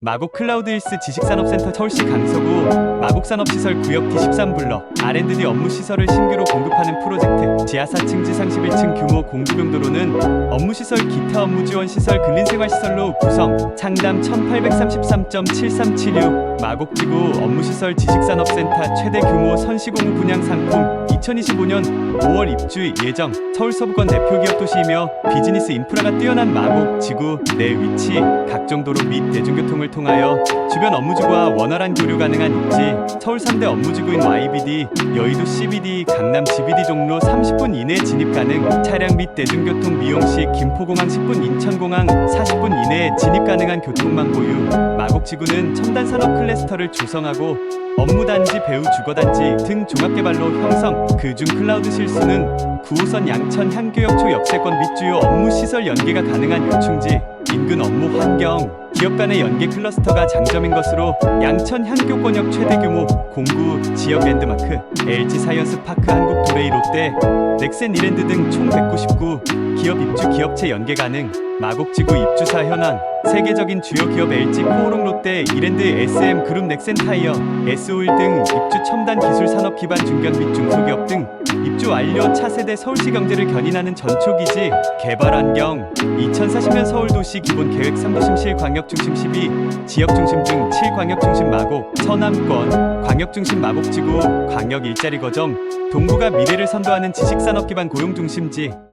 마곡 클라우드 힐스 지식산업센터 서울시 강서구 마곡산업시설 구역 D13블럭 R&D 업무시설을 신규로 공급하는 프로젝트 지하 4층 지상 11층 규모 공주병도로는 업무시설 기타 업무지원시설 근린생활시설로 구성 창담 1833.7376 마곡지구 업무시설 지식산업센터 최대 규모 선시공우 분양 상품 2025년 5월 입주 예정 서울 서부권 대표 기업 도시이며 비즈니스 인프라가 뛰어난 마곡 지구 내 위치 각종 도로 및 대중교통을 통하여 주변 업무지구와 원활한 교류 가능한 입지 서울 3대 업무지구인 YBD 여의도 CBD 강남 GBD 종로 30분 이내 진입 가능 차량 및 대중교통 미용 시 김포공항 10분 인천공항 40분 이내에 진입 가능한 교통망 보유. 마곡지구는 첨단 산업 클래스터를 조성하고 업무단지, 배우 주거단지 등 종합개발로 형성. 그중 클라우드 실수는 9호선 양천 향교역초 역세권 및 주요 업무시설 연계가 가능한 요충지 인근 업무 환경 기업 간의 연계 클러스터가 장점인 것으로 양천 향교권역 최대 규모 공구 지역 랜드마크 LG 사이언스 파크 한국 도레이 롯데 넥센 이랜드 등 총 199 기업 입주 기업체 연계 가능 마곡지구 입주사 현황 세계적인 주요 기업 LG 코오롱 롯데 이랜드 SM 그룹 넥센 타이어 SO일 등 입주 첨단 기술 산업 기반 중견 및 중소기업 등 입주 완료 차세대 서울시 경제를 견인하는 전초기지 개발 환경. 2040년 서울도시 기본 계획 3도 심 실 중심 12 지역 중심 등 7광역 중심 마곡 서남권 광역 중심 마곡지구 광역 일자리 거점 동부가 미래를 선도하는 지식산업 기반 고용 중심지